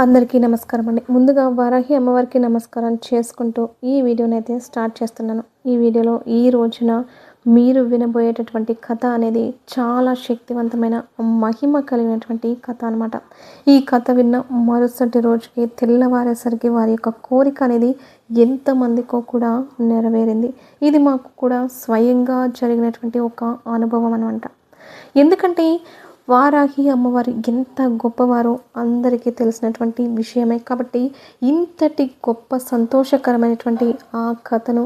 అందరికీ నమస్కారం అండి. ముందుగా వారాహి అమ్మవారికి నమస్కారం చేసుకుంటూ ఈ వీడియోని అయితే స్టార్ట్ చేస్తున్నాను. ఈ వీడియోలో ఈ రోజున మీరు వినబోయేటటువంటి కథ అనేది చాలా శక్తివంతమైన మహిమ కలిగినటువంటి కథ అనమాట ఈ కథ విన్న మరుసటి రోజుకి తెల్లవారేసరికి వారి యొక్క కోరిక అనేది ఎంతమందికో కూడా నెరవేరింది. ఇది మాకు కూడా స్వయంగా జరిగినటువంటి ఒక అనుభవం అనమాట ఎందుకంటే వారాహి అమ్మవారు ఎంత గొప్పవారో అందరికీ తెలిసినటువంటి విషయమే. కాబట్టి ఇంతటి గొప్ప సంతోషకరమైనటువంటి ఆ కథను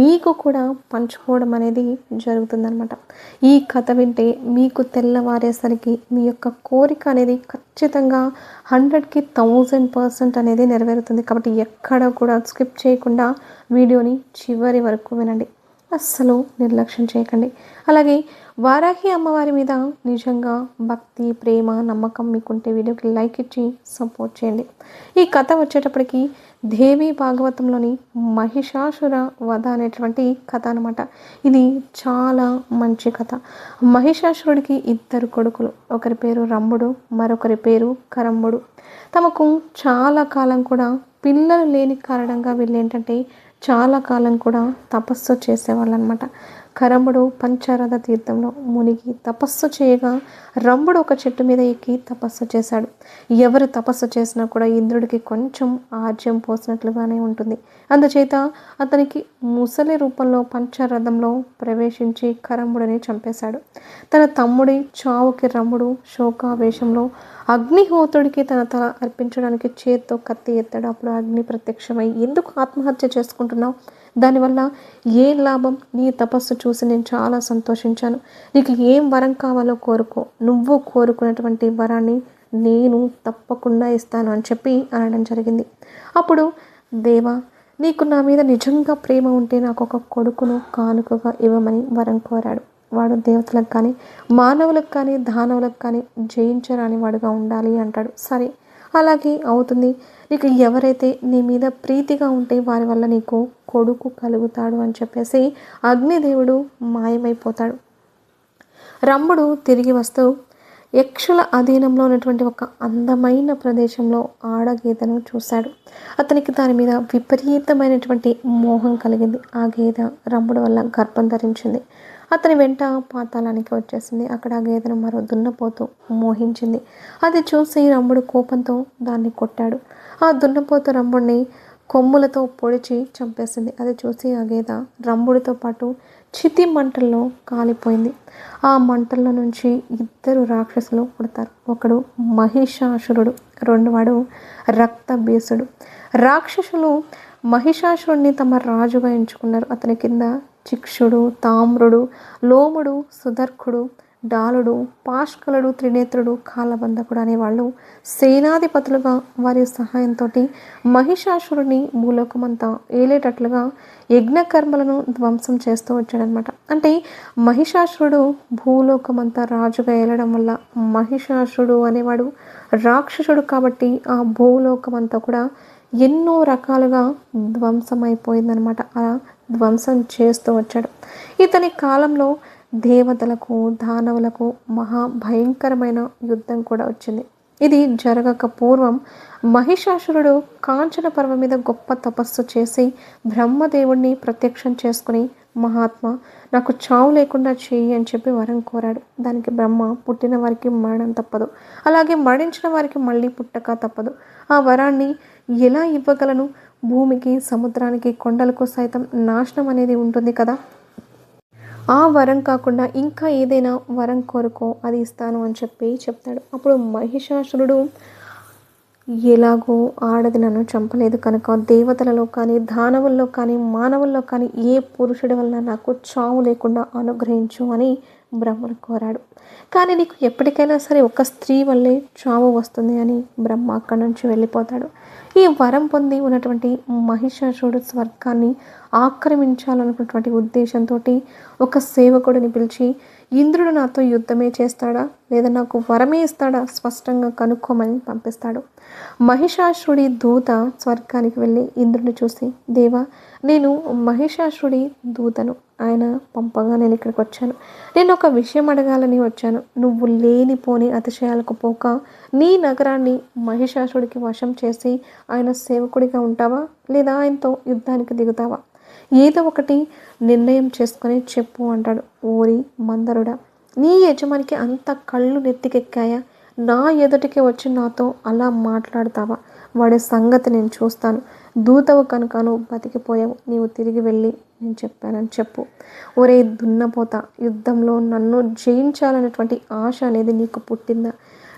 మీకు కూడా పంచుకోవడం అనేది జరుగుతుందన్నమాట. ఈ కథ వింటే మీకు తెల్లవారేసరికి మీ యొక్క కోరిక అనేది ఖచ్చితంగా హండ్రెడ్కి థౌజండ్ పర్సెంట్ అనేది నెరవేరుతుంది. కాబట్టి ఎక్కడ కూడా స్కిప్ చేయకుండా వీడియోని చివరి వరకు వినండి. అస్సలు నిర్లక్ష్యం చేయకండి. అలాగే వారాహి అమ్మవారి మీద నిజంగా భక్తి ప్రేమ నమ్మకం మీకుంటే వీడియోకి లైక్ ఇచ్చి సపోర్ట్ చేయండి. ఈ కథ వచ్చేటప్పటికి దేవి భాగవతంలోని మహిషాసుర వధ అనేటువంటి కథ అనమాట ఇది చాలా మంచి కథ. మహిషాసురుడికి ఇద్దరు కొడుకులు. ఒకరి పేరు రమ్ముడు మరొకరి పేరు కరంబుడు తమకు చాలా కాలం కూడా పిల్లలు లేని కారణంగా వీళ్ళు ఏంటంటే చాలా కాలం కూడా తపస్సు చేసేవాళ్ళు అనమాట కరంబుడు పంచారథ తీర్థంలో మునిగి తపస్సు చేయగా రంభుడు ఒక చెట్టు మీద ఎక్కి తపస్సు చేశాడు. ఎవరు తపస్సు చేసినా కూడా ఇంద్రుడికి కొంచెం ఆజ్యం పోసినట్లుగానే ఉంటుంది. అందుచేత అతనికి ముసలి రూపంలో పంచారథంలో ప్రవేశించి కరంబుడిని చంపేశాడు. తన తమ్ముడి చావుకి రంభుడు శోకావేశంలో అగ్నిహోత్రుడికి తన తల అర్పించడానికి చేత్తో కత్తి ఎత్తాడు. అప్పుడు అగ్ని ప్రత్యక్షమై ఎందుకు ఆత్మహత్య చేసుకుంటున్నావు? దానివల్ల ఏం లాభం? నీ తపస్సు చూసి నేను చాలా సంతోషించాను. నీకు ఏం వరం కావాలో కోరుకో. నువ్వు కోరుకున్నటువంటి వరాన్ని నేను తప్పకుండా ఇస్తాను అని చెప్పి అనడం జరిగింది. అప్పుడు దేవా నీకు నా మీద నిజంగా ప్రేమ ఉంటే నాకు ఒక కొడుకును కానుకగా ఇవ్వమని వరం కోరాడు. వాడు దేవతలకు కానీ మానవులకు కానీ దానవులకు కానీ జయించరాని వాడుగా ఉండాలి అంటాడు. సరే అలాగే అవుతుంది. నీకు ఎవరైతే నీ మీద ప్రీతిగా ఉంటే వారి వల్ల నీకు కొడుకు కలుగుతాడు అని చెప్పేసి అగ్నిదేవుడు మాయమైపోతాడు. రంభుడు తిరిగి వస్తూ యక్షుల అధీనంలో ఉన్నటువంటి ఒక అందమైన ప్రదేశంలో ఆడగీతను చూశాడు. అతనికి దాని మీద విపరీతమైనటువంటి మోహం కలిగింది. ఆ గీత రంభుడు వల్ల గర్భం ధరించింది. అతని వెంట పాతాళానికి వచ్చేసింది. అక్కడ ఆ గేదెను మరో దున్నపోతూ మోహించింది. అది చూసి రంభుడు కోపంతో దాన్ని కొట్టాడు. ఆ దున్నపోతు రమ్ముడిని కొమ్ములతో పొడిచి చంపేసింది. అది చూసి ఆ గేద రంభుడితో పాటు చితి మంటల్లో కాలిపోయింది. ఆ మంటల్లో నుంచి ఇద్దరు రాక్షసులు పుడతారు. ఒకడు మహిషాసురుడు రెండోవాడు రక్తబీసుడు. రాక్షసులు మహిషాసురుణ్ణి తమ రాజుగా ఎంచుకున్నారు. అతని కింద చిక్షుడు తామ్రుడు లోముడు సుదర్కుడు డాలుడు పాష్కలుడు త్రినేత్రుడు కాలబంధకుడు అనేవాళ్ళు సేనాధిపతులుగా వారి సహాయంతో మహిషాసురుని భూలోకమంతా ఏలేటట్లుగా యజ్ఞకర్మలను ధ్వంసం చేస్తూ వచ్చాడనమాట అంటే మహిషాసురుడు భూలోకమంతా రాజుగా ఏలడం వల్ల మహిషాసురుడు అనేవాడు రాక్షసుడు కాబట్టి ఆ భూలోకమంతా కూడా ఎన్నో రకాలుగా ధ్వంసమైపోయిందనమాట అలా ధ్వంసం చేస్తూ వచ్చాడు. ఇతని కాలంలో దేవతలకు దానవులకు మహా భయంకరమైన యుద్ధం కూడా వచ్చింది. ఇది జరగక పూర్వం మహిషాసురుడు కాంచన పర్వం మీద గొప్ప తపస్సు చేసి బ్రహ్మదేవుణ్ణి ప్రత్యక్షం చేసుకుని మహాత్మ నాకు చావు లేకుండా చేయి అని చెప్పి వరం కోరాడు. దానికి బ్రహ్మ పుట్టిన వారికి మరణం తప్పదు. అలాగే మరణించిన వారికి మళ్ళీ పుట్టక తప్పదు. ఆ వరాన్ని ఎలా ఇవ్వగలను? భూమికి సముద్రానికి కొండలకు సైతం నాశనం అనేది ఉంటుంది కదా? ఆ వరం కాకుండా ఇంకా ఏదైనా వరం కోరుకో అది ఇస్తాను అని చెప్పి చెప్తాడు. అప్పుడు మహిషాసురుడు ఎలాగో ఆడది నన్ను చంపలేదు కనుక దేవతలలో కానీ దానవుల్లో కానీ మానవుల్లో కానీ ఏ పురుషుడి వలన నాకు చావు లేకుండా అనుగ్రహించు అని బ్రహ్మను కోరాడు. కానీ నీకు ఎప్పటికైనా సరే ఒక స్త్రీ వల్లే చావు వస్తుంది అని బ్రహ్మ అక్కడి నుంచి వెళ్ళిపోతాడు. ఈ వరం పొంది ఉన్నటువంటి మహిషాసుడు స్వర్గాన్ని ఆక్రమించాలనుకున్నటువంటి ఉద్దేశంతో ఒక సేవకుడిని పిలిచి ఇంద్రుడు నాతో యుద్ధమే చేస్తాడా? లేదా నాకు వరమే ఇస్తాడా? స్పష్టంగా కనుక్కోమని పంపిస్తాడు. మహిషాసుడి దూత స్వర్గానికి వెళ్ళి ఇంద్రుడిని చూసి దేవా నేను మహిషాసురుడి దూతను. ఆయన పంపగా నేను ఇక్కడికి వచ్చాను. నేను ఒక విషయం అడగాలని వచ్చాను. నువ్వు లేనిపోని అతిశయాలకు పోక నీ నగరాన్ని మహిషాసుడికి వశం చేసి ఆయన సేవకుడిగా ఉంటావా? లేదా ఆయనతో యుద్ధానికి దిగుతావా? ఏదో ఒకటి నిర్ణయం చేసుకొని చెప్పు అంటాడు ఓరి మందరుడా. నీ యజమానికి అంత కళ్ళు నెత్తికెక్కాయా? నా ఎదుటికి వచ్చి నాతో అలా మాట్లాడతావా? వాడి సంగతి నేను చూస్తాను. దూతవు కనుక నువ్వు బతికిపోయావు. నీవు తిరిగి వెళ్ళి నేను చెప్పానని చెప్పు. ఒరే దున్నపోత యుద్ధంలో నన్ను జయించాలనేటువంటి ఆశ అనేది నీకు పుట్టిందా?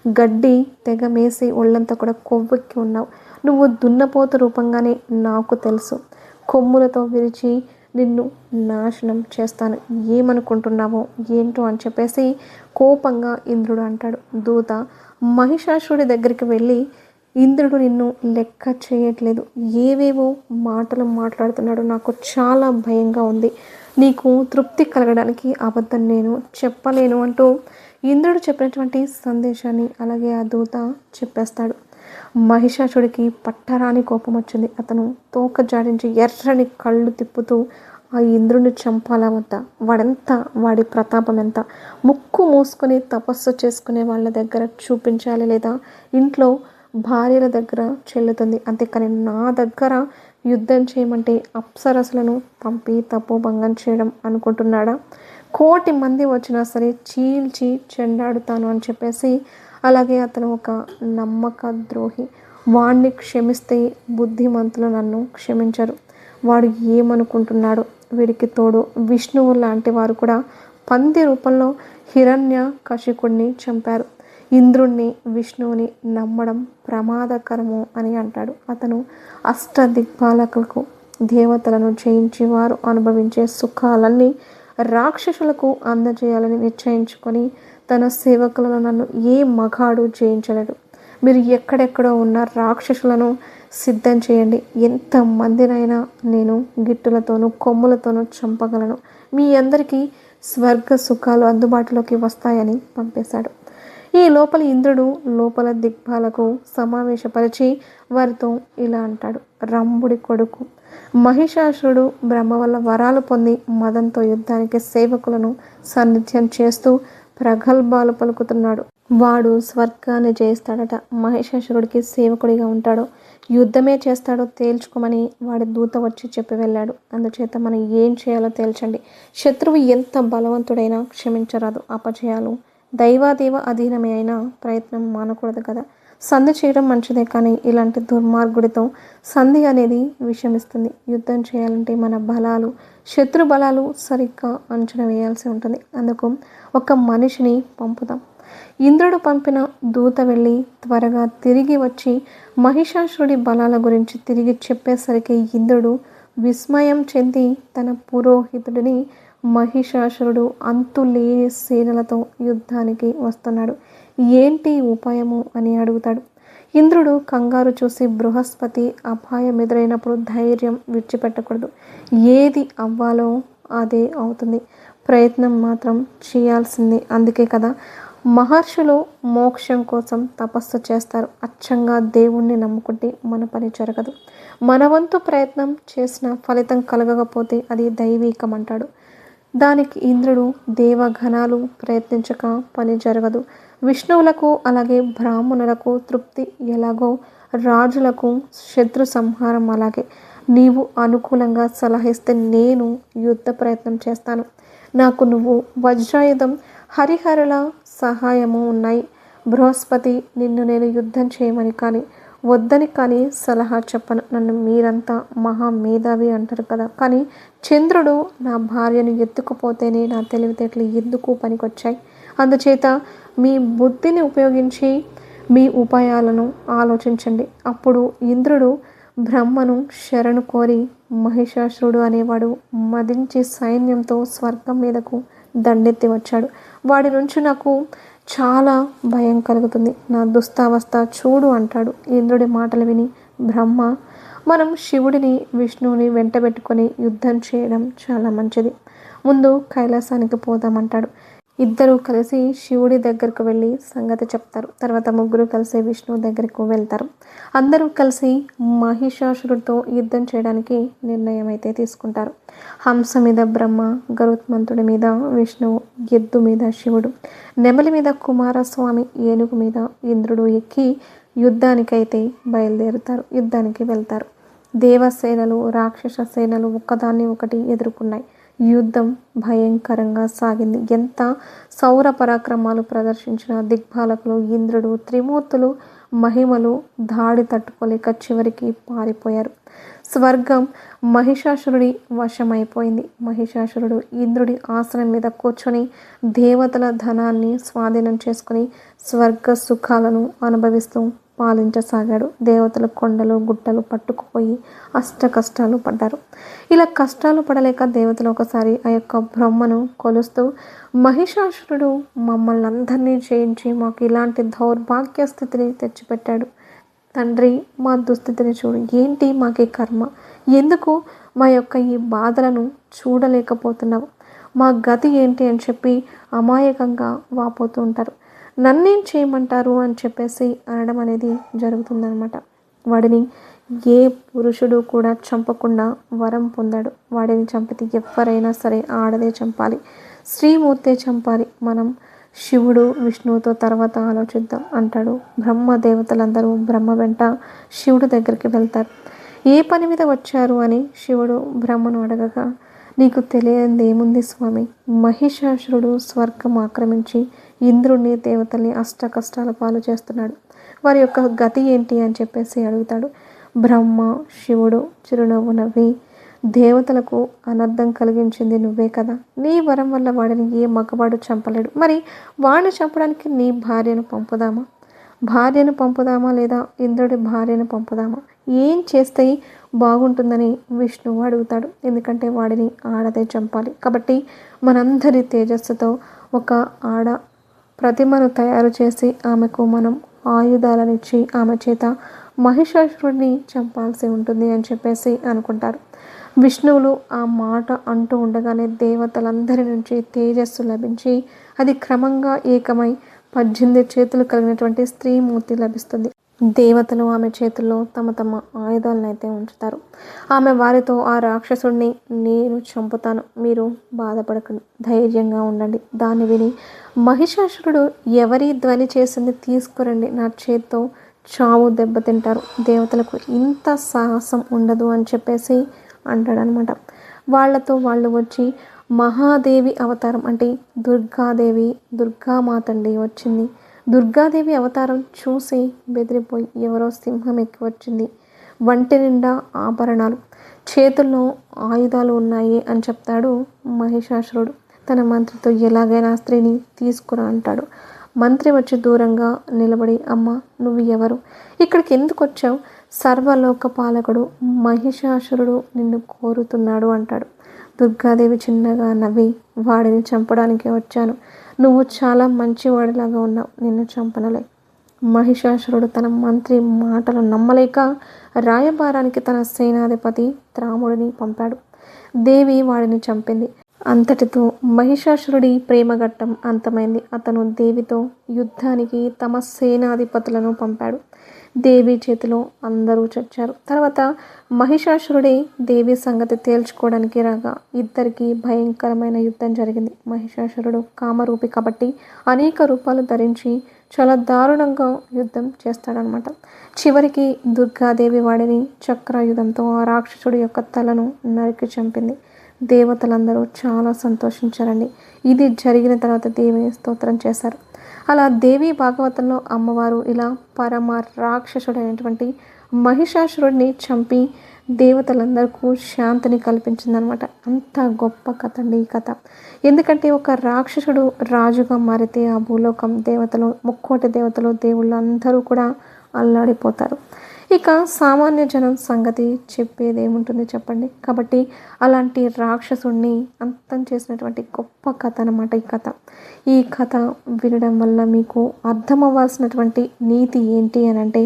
గడ్డి తెగ మేసి ఒళ్ళంతా కూడా కొవ్వెక్కి ఉన్నావు. నువ్వు దున్నపోత రూపంగానే నాకు తెలుసు. కొమ్ములతో విరిచి నిన్ను నాశనం చేస్తాను. ఏమనుకుంటున్నావో ఏంటో అని చెప్పేసి కోపంగా ఇంద్రుడు అంటాడు. దూత మహిషాసుడి దగ్గరికి వెళ్ళి ఇంద్రుడు నిన్ను లెక్క చేయట్లేదు. ఏవేవో మాటలు మాట్లాడుతున్నాడు. నాకు చాలా భయంగా ఉంది. నీకు తృప్తి కలగడానికి అబద్ధం నేను చెప్పలేను అంటూ ఇంద్రుడు చెప్పినటువంటి సందేశాన్ని అలాగే ఆ దూత చెప్పేస్తాడు. మహిషాసుడికి పట్టరాని కోపం వచ్చింది. అతను తోక జాడించి ఎర్రని కళ్ళు తిప్పుతూ ఆ ఇంద్రుని చంపాలా వద్ద? వాడెంత? వాడి ప్రతాపం ఎంత? ముక్కు మూసుకొని తపస్సు చేసుకునే వాళ్ళ దగ్గర చూపించాలి లేదా? ఇంట్లో భార్యల దగ్గర చెల్లుతుంది. అంతేకాని నా దగ్గర యుద్ధం చేయమంటే అప్సరసులను పంపి తపోభంగం చేయడం అనుకుంటున్నాడా? కోటి మంది వచ్చినా సరే చీల్చి చెండాడుతాను అని చెప్పేసి అలాగే అతను ఒక నమ్మక ద్రోహి వాణ్ణి క్షమిస్తే బుద్ధిమంతులు నన్ను క్షమించరు. వాడు ఏమనుకుంటున్నాడు వీడికి తోడు విష్ణువు లాంటి వారు కూడా పంది రూపంలో హిరణ్య కశికుడిని చంపారు. ఇంద్రుణ్ణి విష్ణువుని నమ్మడం ప్రమాదకరము అని అంటాడు. అతను అష్ట దిగ్పాలకులకు దేవతలను జయించి వారు అనుభవించే సుఖాలన్నీ రాక్షసులకు అందజేయాలని నిశ్చయించుకొని తన సేవకులను నన్ను ఏ మగాడు జయించలేడు. మీరు ఎక్కడెక్కడో ఉన్న రాక్షసులను సిద్ధం చేయండి. ఎంతమందినైనా నేను గిట్టులతోనూ కొమ్ములతోనూ చంపగలను. మీ అందరికీ స్వర్గ సుఖాలు అందుబాటులోకి వస్తాయని పంపేశాడు. ఈ లోపల ఇంద్రుడు లోపల దిగ్భాలకు సమావేశపరిచి వారితో ఇలా అంటాడు. రంభుడి కొడుకు. మహిషాసురుడు బ్రహ్మ వల్ల వరాలు పొంది మదంతో యుద్ధానికి సేవకులను సాన్నిధ్యం చేస్తూ ప్రగల్భాలు పలుకుతున్నాడు. వాడు స్వర్గాన్ని చేస్తాడట మహిషాసురుడికి సేవకుడిగా ఉంటాడో. యుద్ధమే చేస్తాడో తేల్చుకోమని వాడి దూత వచ్చి చెప్పి వెళ్ళాడు. అందుచేత మనం ఏం చేయాలో తేల్చండి. శత్రువు ఎంత బలవంతుడైనా క్షమించరాదు. అపజయాలు దైవాదేవ అధీనమే అయినా ప్రయత్నం మానకూడదు కదా. సంధి చేయడం మంచిదే కానీ ఇలాంటి దుర్మార్గుడితో సంధి అనేది విషమిస్తుంది. యుద్ధం చేయాలంటే మన బలాలు శత్రు బలాలు సరిగ్గా అంచనా వేయాల్సి ఉంటుంది. అందుకు ఒక మనిషిని పంపుదాం. ఇంద్రుడు పంపిన దూత వెళ్ళి త్వరగా తిరిగి వచ్చి మహిషాసురుడి బలాల గురించి తిరిగి చెప్పేసరికి ఇంద్రుడు విస్మయం చెంది తన పురోహితుడిని మహిషాసురుడు అంతులేని సేనలతో యుద్ధానికి వస్తున్నాడు. ఏంటి ఉపాయము? అని అడుగుతాడు. ఇంద్రుడు కంగారు చూసి బృహస్పతి అపాయం ఎదురైనప్పుడు ధైర్యం విడిచిపెట్టకూడదు. ఏది అవ్వాలో అదే అవుతుంది. ప్రయత్నం మాత్రం చేయాల్సిందే అందుకే కదా. మహర్షులు మోక్షం కోసం తపస్సు చేస్తారు. అచ్చంగా దేవుణ్ణి నమ్ముకుంటే మన పని జరగదు. మన వంతు ప్రయత్నం చేసిన ఫలితం కలగకపోతే అది దైవీకం అంటాడు. దానికి ఇంద్రుడు దేవగణాలు ప్రయత్నించక పని జరగదు. విష్ణువులకు అలాగే బ్రాహ్మణులకు తృప్తి ఎలాగో రాజులకు శత్రు సంహారం అలాగే. నీవు అనుకూలంగా సలహిస్తే నేను యుద్ధ ప్రయత్నం చేస్తాను. నాకు నువ్వు వజ్రాయుధం హరిహరుల సహాయము ఉన్నాయి. బృహస్పతి నిన్ను నేను యుద్ధం చేయమని కానీ వద్దని కానీ సలహా చెప్పను. నన్ను మీరంతా మహా మేధావి అంటారు కదా. కానీ చంద్రుడు నా భార్యను ఎత్తుకుపోతేనే నా తెలివితేటలు ఎందుకు పనికొచ్చాయి? అందుచేత మీ బుద్ధిని ఉపయోగించి మీ ఉపాయాలను ఆలోచించండి. అప్పుడు ఇంద్రుడు బ్రహ్మను శరణు కోరి మహిషాసురుడు అనేవాడు మదించి సైన్యంతో స్వర్గం మీదకు దండెత్తి వచ్చాడు. వాడి నుంచి నాకు చాలా భయం కలుగుతుంది. నా దుస్తావస్థ చూడు అంటాడు. ఇంద్రుడి మాటలు విని బ్రహ్మ మనం శివుడిని విష్ణువుని వెంటబెట్టుకొని యుద్ధం చేయడం చాలా మంచిది. ముందు కైలాసానికి పోదామంటాడు ఇద్దరు కలిసి శివుడి దగ్గరకు వెళ్ళి సంగతి చెప్తారు. తర్వాత ముగ్గురు కలిసి విష్ణువు దగ్గరకు వెళ్తారు. అందరూ కలిసి మహిషాసురుడితో యుద్ధం చేయడానికి నిర్ణయం అయితే తీసుకుంటారు. హంస మీద బ్రహ్మ గరుత్మంతుడి మీద విష్ణువు ఎద్దు మీద శివుడు నెమలి మీద కుమారస్వామి ఏనుగు మీద ఇంద్రుడు ఎక్కి యుద్ధానికైతే బయలుదేరుతారు. యుద్ధానికి వెళ్తారు. దేవసేనలు రాక్షస సేనలు ఒకదాన్ని ఒకటి ఎదుర్కొన్నాయి. యుద్ధం భయంకరంగా సాగింది. ఎంత సౌర పరాక్రమాలు ప్రదర్శించిన దిగ్భాలకులు ఇంద్రుడు త్రిమూర్తులు మహిమలు దాడి తట్టుకోలేక చివరికి పారిపోయారు. స్వర్గం మహిషాసురుడి వశమైపోయింది. మహిషాసురుడు ఇంద్రుడి ఆసనం మీద కూర్చొని దేవతల ధనాన్ని స్వాధీనం చేసుకుని స్వర్గ సుఖాలను అనుభవిస్తూ పాలించసాగాడు. దేవతలు కొండలు గుట్టలు పట్టుకుపోయి అష్ట కష్టాలు పడ్డారు. ఇలా కష్టాలు పడలేక దేవతలు ఒకసారి ఆ యొక్క బ్రహ్మను కొలుస్తూ మహిషాసురుడు మమ్మల్ని అందరినీ చేయించి మాకు ఇలాంటి దౌర్భాగ్య స్థితిని తెచ్చిపెట్టాడు. తండ్రి మా దుస్థితిని చూడు. ఏంటి మాకి కర్మ? ఎందుకు మా యొక్క ఈ బాధలను చూడలేకపోతున్నావు? మా గతి ఏంటి? అని చెప్పి అమాయకంగా వాపోతూ ఉంటారు. నన్నేం చేయమంటారు అని చెప్పేసి అనడం అనేది జరుగుతుందనమాట వాడిని ఏ పురుషుడు కూడా చంపకుండా వరం పొందాడు. వాడిని చంపితే ఎవరైనా సరే ఆడదే చంపాలి. శ్రీమూర్తే చంపాలి. మనం శివుడు విష్ణువుతో తర్వాత ఆలోచిద్దాం అంటాడు. బ్రహ్మ దేవతలందరూ బ్రహ్మ వెంట శివుడు దగ్గరికి వెళ్తారు. ఏ పని మీద వచ్చారు అని శివుడు బ్రహ్మను అడగగా నీకు తెలియంది ఏముంది స్వామి? మహిషాసురుడు స్వర్గం ఆక్రమించి ఇంద్రుడిని దేవతల్ని అష్ట కష్టాల పాలు చేస్తున్నాడు. వారి యొక్క గతి ఏంటి అని చెప్పేసి అడుగుతాడు. బ్రహ్మ శివుడు చిరునవ్వు నవ్వి దేవతలకు అనర్థం కలిగించింది నువ్వే కదా. నీ వరం వల్ల వాడిని ఏ మగవాడు చంపలేడు. మరి వాడిని చంపడానికి నీ భార్యను పంపుదామా? భార్యను పంపుదామా లేదా ఇంద్రుడి భార్యను పంపుదామా? ఏం చేస్తే బాగుంటుందని విష్ణువు అడుగుతాడు. ఎందుకంటే వాడిని ఆడదే చంపాలి. కాబట్టి మనందరి తేజస్సుతో ఒక ఆడ ప్రతిమను తయారు చేసి ఆమెకు మనం ఆయుధాలనిచ్చి ఆమె చేత మహిషాసురుడిని చంపాల్సి ఉంటుంది అని చెప్పేసి అనుకుంటారు. విష్ణువులు ఆ మాట అంటూ ఉండగానే దేవతలందరి నుంచి తేజస్సు లభించి అది క్రమంగా ఏకమై పద్దెనిమిది చేతులు కలిగినటువంటి స్త్రీమూర్తి లభిస్తుంది. దేవతలు ఆమె చేతుల్లో తమ తమ ఆయుధాలను అయితే ఉంచుతారు. ఆమె వారితో ఆ రాక్షసుడిని నేను చంపుతాను. మీరు బాధపడకండి. ధైర్యంగా ఉండండి దాన్ని విని మహిషాసురుడు ఎవరి ధ్వని చేసింది తీసుకురండి. నా చేత్తో చావు దెబ్బతింటారు దేవతలకు ఇంత సాహసం ఉండదు అని చెప్పేసి అంటాడనమాట. వాళ్ళతో వాళ్ళు వచ్చి మహాదేవి అవతారం. అంటే దుర్గాదేవి దుర్గామాతండి వచ్చింది. దుర్గాదేవి అవతారం చూసి బెదిరిపోయి ఎవరో సింహం ఎక్కి వచ్చింది. వంటి నిండా ఆభరణాలు. చేతుల్లో ఆయుధాలు ఉన్నాయి అని చెప్తాడు మహిషాసురుడు. తన మంత్రితో ఎలాగైనా స్త్రీని తీసుకురా అంటాడు. మంత్రి వచ్చి దూరంగా నిలబడి అమ్మ నువ్వు ఎవరు? ఇక్కడికి ఎందుకు వచ్చావు? సర్వలోక పాలకుడు మహిషాసురుడు నిన్ను కోరుతున్నాడు అంటాడు. దుర్గాదేవి చిన్నగా నవ్వి వాడిని చంపడానికి వచ్చాను. నువ్వు చాలా మంచివాడిలాగా ఉన్నావు. నిన్ను చంపనలే. మహిషాసురుడు తన మంత్రి మాటలు నమ్మలేక రాయబారానికి తన సేనాధిపతి త్రాముడిని పంపాడు. దేవి వాడిని చంపింది. అంతటితో మహిషాసురుడి ప్రేమఘట్టం అంతమైంది. అతను దేవితో యుద్ధానికి తమ సేనాధిపతులను పంపాడు. దేవి చేతిలో అందరూ చచ్చారు. తర్వాత మహిషాసురుడే దేవి సంగతి తేల్చుకోవడానికి రాగా ఇద్దరికి భయంకరమైన యుద్ధం జరిగింది. మహిషాసురుడు కామరూపి కాబట్టి అనేక రూపాలు ధరించి చాలా దారుణంగా యుద్ధం చేస్తాడనమాట చివరికి దుర్గాదేవి వాడిని చక్రాయుధంతో ఆ రాక్షసుడి యొక్క తలను నరికి చంపింది. దేవతలందరూ చాలా సంతోషించారండి. ఇది జరిగిన తర్వాత దేవిని స్తోత్రం చేశారు. అలా దేవి భాగవతంలో అమ్మవారు ఇలా పరమ రాక్షసుడైనటువంటి మహిషాసురుడిని చంపి దేవతలందరికీ శాంతిని కల్పించిందనమాట. అంత గొప్ప కథ అండి ఈ కథ. ఎందుకంటే ఒక రాక్షసుడు రాజుగా మారితే ఆ భూలోకం దేవతలు ముక్కోటి దేవతలు దేవుళ్ళు అందరూ కూడా అల్లాడిపోతారు. ఇక సామాన్య జనం సంగతి చెప్పేది ఏముంటుంది చెప్పండి? కాబట్టి అలాంటి రాక్షసుణ్ణి అంతం చేసినటువంటి గొప్ప కథ అనమాట ఈ కథ. ఈ కథ వినడం వల్ల మీకు అర్థం అవ్వాల్సినటువంటి నీతి ఏంటి అని అంటే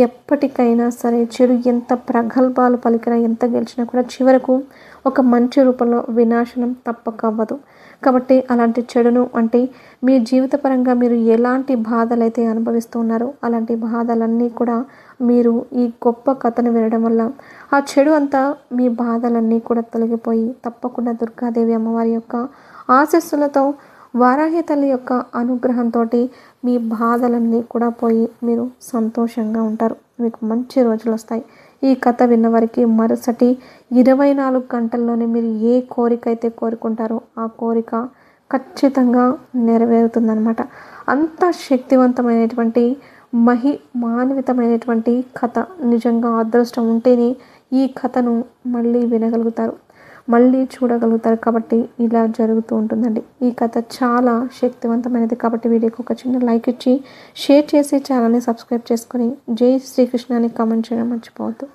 ఎప్పటికైనా సరే చెడు ఎంత ప్రగల్భాలు పలికినా ఎంత గెలిచినా కూడా చివరకు ఒక మంచి రూపంలో వినాశనం తప్పక అవ్వదు. కాబట్టి అలాంటి చెడును అంటే మీ జీవితపరంగా మీరు ఎలాంటి బాధలు అయితే అనుభవిస్తున్నారో అలాంటి బాధలన్నీ కూడా మీరు ఈ గొప్ప కథను వినడం వల్ల ఆ చెడు అంతా మీ బాధలన్నీ కూడా తొలగిపోయి తప్పకుండా దుర్గాదేవి అమ్మవారి యొక్క ఆశస్సులతో వారాహి తల్లి యొక్క అనుగ్రహంతో మీ బాధలన్నీ కూడా పోయి మీరు సంతోషంగా ఉంటారు. మీకు మంచి రోజులు వస్తాయి. ఈ కథ విన్నవారికి మరుసటి ఇరవై నాలుగు గంటల్లోనే మీరు ఏ కోరిక అయితే కోరుకుంటారో ఆ కోరిక ఖచ్చితంగా నెరవేరుతుందనమాట అంత శక్తివంతమైనటువంటి మహి మానవితమైనటువంటి కథ. నిజంగా అదృష్టం ఉంటేనే ఈ కథను మళ్ళీ వినగలుగుతారు. మళ్ళీ చూడగలుగుతారు కాబట్టి ఇలా జరుగుతూ ఉంటుందండి. ఈ కథ చాలా శక్తివంతమైనది కాబట్టి వీడియోకి ఒక చిన్న లైక్ ఇచ్చి షేర్ చేసి ఛానల్ని సబ్స్క్రైబ్ చేసుకొని జై శ్రీకృష్ణ అని కామెంట్ చేయడం మర్చిపోవద్దు.